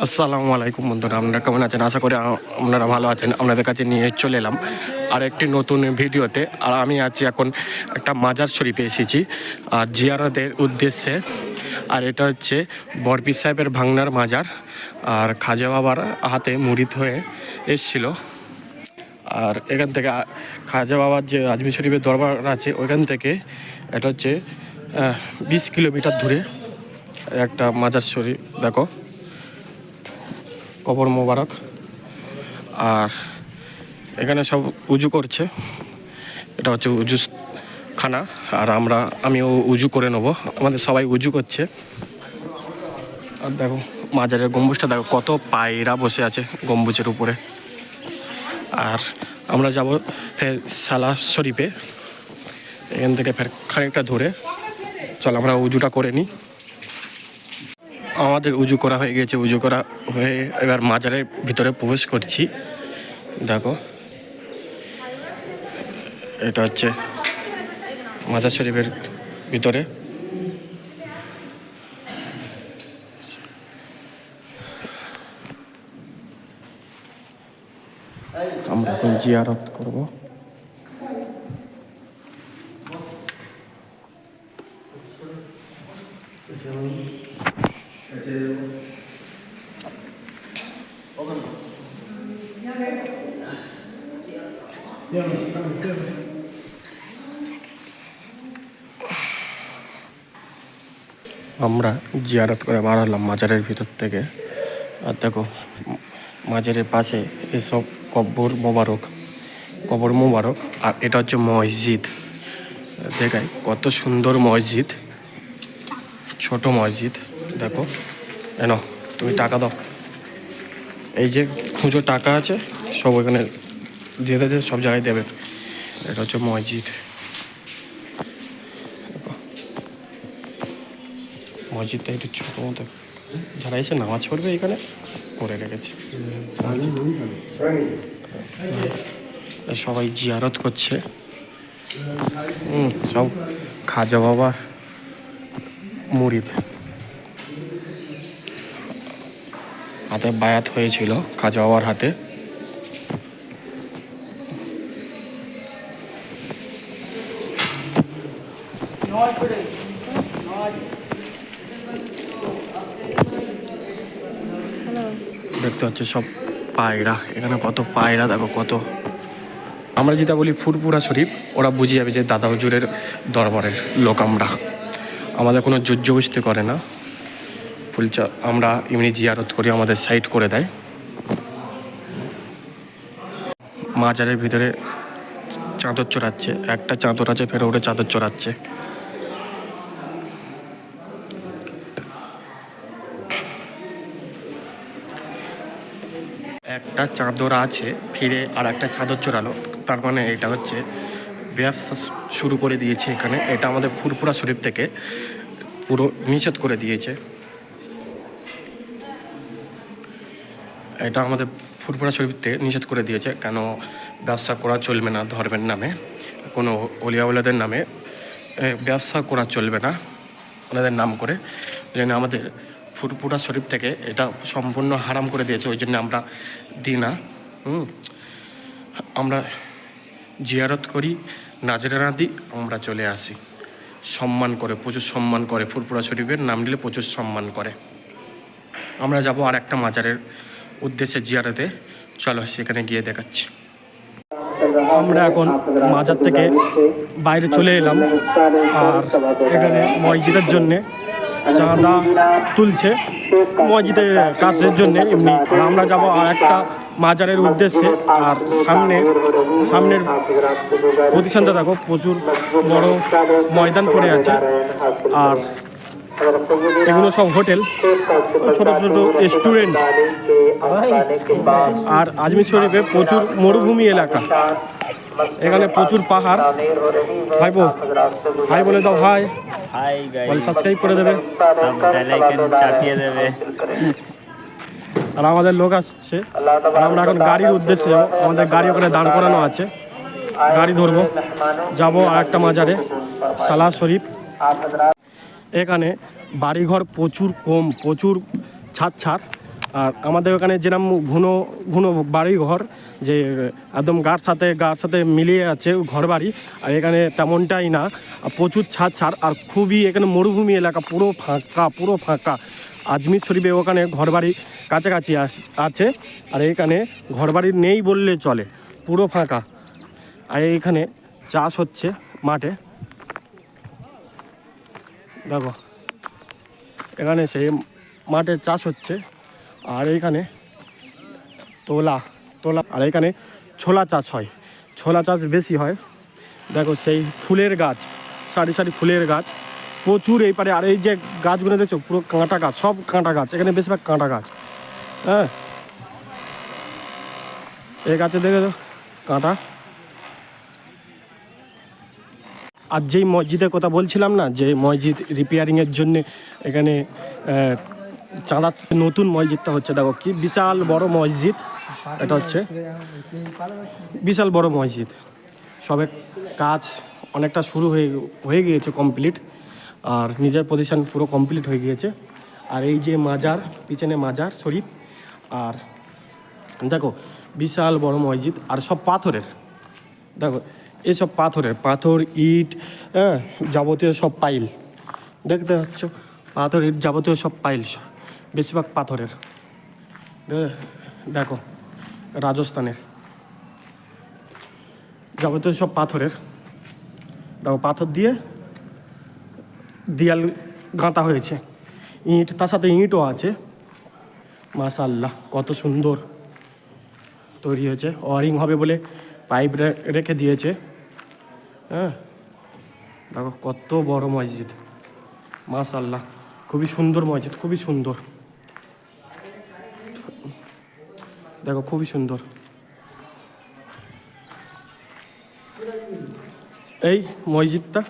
আসসালামু আলাইকুম বন্ধুরা, আপনারা কেমন আছেন? আশা করি আপনারা ভালো আছেন। আপনাদের কাছে নিয়ে চলে এলাম আর একটি নতুন ভিডিওতে। আর আমি আছি এখন একটা মাজার শরীফে এসেছি, আর জিয়ারতের উদ্দেশ্যে। আর এটা হচ্ছে বরপি সাহেবের ভাংনার মাজার, আর খাজা বাবার হাতে মুড়িদ হয়ে এসছিল। আর এখান থেকে খাজা বাবার যে আজমির শরীফের দরবার আছে, ওইখান থেকে এটা হচ্ছে বিশ কিলোমিটার দূরে একটা মাজার শরীফ। দেখো কবর মোবারক। আর এখানে সব উজু করছে। এটা হচ্ছে উজু খানা। আর আমরা, আমিও উজু করে নেব। আমাদের সবাই উজু করছে। আর দেখো, মাজারের গম্বুজটা দেখো, কত পায়রা বসে আছে গম্বুজের উপরে। আর আমরা যাব ফের সালা শরীফে। এখান থেকে ফের খানিকটা ধরে চল, আমরা উজুটা করে নিই। আমাদের উজু করা হয়ে গেছে, উজু করা হয়ে এবার মাজারের ভিতরে প্রবেশ করছি। দেখো, এটা হচ্ছে মাজার শরীফের ভিতরে। আমরা এখন জিয়ারত করব। আমরা জিয়ারত করে বার হলাম মাজারের ভিতর থেকে। আর দেখো, মাজারের পাশে এসব কব্বর মোবারক, কবর মোবারক, আর এটা হচ্ছে মসজিদ। দেখাই, কত সুন্দর মসজিদ, ছোট মসজিদ। দেখো এন তুমি টাকা দাও। এই যে খুঁজো টাকা আছে, সব ওখানে যেতে যেতে সব জায়গায় দেবে এটা হচ্ছে মসজিদ। মসজিদটা একটু ছোটো মতো। যারা এসে নামাজ পড়বে এখানে করে রেখেছে। সবাই জিয়ারত করছে। সব খাজা বাবা, মুরিদ। হাতে বায়াত হয়েছিল খাজা বাবার হাতে। দেখতে হচ্ছে সব পায়রা। এখানে কত পায়রা, দেখো কত। আমরা যেটা বলি ফুরপুরা শরীফ, ওরা বুঝে যাবে যে দাদা হুজুরের দরবারের লোক আমরা। আমাদের কোনো জোজ্জবস্তি করে না। ফুলচা আমরা এমনি জিয়ারত করি, আমাদের সাইড করে দেয়। মাজারের ভিতরে চাঁদর চড়াচ্ছে, একটা চাঁদর আছে, ফের ওটা চাঁদর চড়াচ্ছে। একটা চাদর আছে, ফিরে আর একটা চাদর চড়ালো তার মানে এটা হচ্ছে ব্যবসা শুরু করে দিয়েছে এখানে। এটা আমাদের ফুরপুরা শরীফ থেকে পুরো নিষেধ করে দিয়েছে। এটা আমাদের ফুরপুরা শরীফতে নিষেধ করে দিয়েছে। কেন ব্যবসা করা চলবে না, ধর্মের নামে। কোনো অলিয়াউলাদের নামে ব্যবসা করা চলবে না, ওনাদের নাম করে। জন্য আমাদের ফুরপুরা শরীফ থেকে এটা সম্পূর্ণ হারাম করে দিয়েছে, ওই জন্য আমরা দিই না আমরা জিয়ারত করি নাজরানা দিই, আমরা চলে আসি। সম্মান করে, প্রচুর সম্মান করে ফুরপুরা শরীফের নাম নিলে প্রচুর সম্মান করে। আমরা যাব আর একটা মাজারের উদ্দেশ্যে জিয়ারতে। চলো সেখানে গিয়ে দেখাচ্ছি। আমরা এখন মাজার থেকে বাইরে চলে এলাম। আর এখানে মসজিদের জন্যে চাঁদা তুলছে মসজিদের কাজের জন্য এমনি। আর আমরা যাব আর একটা মাজারের উদ্দেশ্যে। আর সামনে, সামনের প্রতিষ্ঠানটা দেখো, প্রচুর বড় ময়দান পড়ে আছে। আর এগুলো সব হোটেল, ছোট ছোট স্টুডেন্ট আর আজমির শরীফে প্রচুর মরুভূমি এলাকা। এখানে প্রচুর পাহাড়। ভাই বো ভাই বলে দাও ভাই হাই বলে গাইস সাবস্ক্রাইব করে দেবে। বেল আইকন চাপিয়ে দেবে আর আমাদের লোক আসছে। আর আমরা এখন গাড়ির উদ্দেশ্যে যাব। আমাদের গাড়ি ওখানে দাঁড় করানো আছে। গাড়ি ধরবো। যাব আর একটা মাজারে সালা শরীফ। এখানে বাড়িঘর প্রচুর কম প্রচুর ছাড় ছাড়। আর আমাদের ওখানে যেরকম ঘুনো ঘুনো বাড়ি ঘর, যে একদম গার সাথে গার সাথে মিলিয়ে আছে ঘর বাড়ি, আর এখানে তেমনটাই না। প্রচুর ছাড় ছাড় আর খুবই এখানে মরুভূমি এলাকা পুরো ফাঁকা পুরো ফাঁকা। আজমির শরীফে ওখানে ঘরবাড়ি কাছাকাছি আছে, আর এখানে ঘরবাড়ি নেই বললে চলে, পুরো ফাঁকা। আর এইখানে চাষ হচ্ছে মাঠে। দেখো, এখানে সেই মাঠে চাষ হচ্ছে। আর এইখানে তোলা তোলা, আর এখানে ছোলা চাষ হয়। ছোলা চাষ বেশি হয়। দেখো সেই ফুলের গাছ, সারি সারি ফুলের গাছ। প্রচুর এই পারে, আর এই যে গাছগুলো দেখছ, পুরো কাঁটা গাছ, সব কাঁটা গাছ, এখানে বেশিরভাগ কাঁটা গাছ। হ্যাঁ? এই গাছে দেখে তো কাঁটা। আর যেই মসজিদের কথা বলছিলাম না, যে মসজিদ রিপেয়ারিংয়ের জন্য এখানে চাঁদা নতুন মসজিদটা হচ্ছে, দেখো কি বিশাল বড় মসজিদ। এটা হচ্ছে বিশাল বড় মসজিদ। সবে কাজ অনেকটা শুরু হয়ে হয়ে গিয়েছে কমপ্লিট আর নিজের পজিশন পুরো কমপ্লিট হয়ে গিয়েছে। আর এই যে মাজার, পিছনে মাজার শরীফ আর দেখো বিশাল বড় মসজিদ, আর সব পাথরের। দেখো এসব পাথরের, পাথর, ইট হ্যাঁ যাবতীয় সব পাইল দেখতে পাচ্ছ? পাথর ইট যাবতীয় সব পাইল সব। বেশিরভাগ পাথরের। দেখো, রাজস্থানের। যাবতীয় সব পাথরের। দেখো, পাথর দিয়ে দেয়াল গাঁথা হয়েছে। ইঁট, তার সাথে ইঁটও আছে। মাশাল্লাহ কত সুন্দর তৈরি হয়েছে। ওয়ারিং হবে বলে পাইপ রেখে দিয়েছে। হ্যাঁ দেখো, কত বড় মসজিদ। মাশাল্লাহ খুবই সুন্দর মসজিদ, খুবই সুন্দর। দেখো খুবই সুন্দর। এই মসজিদটা?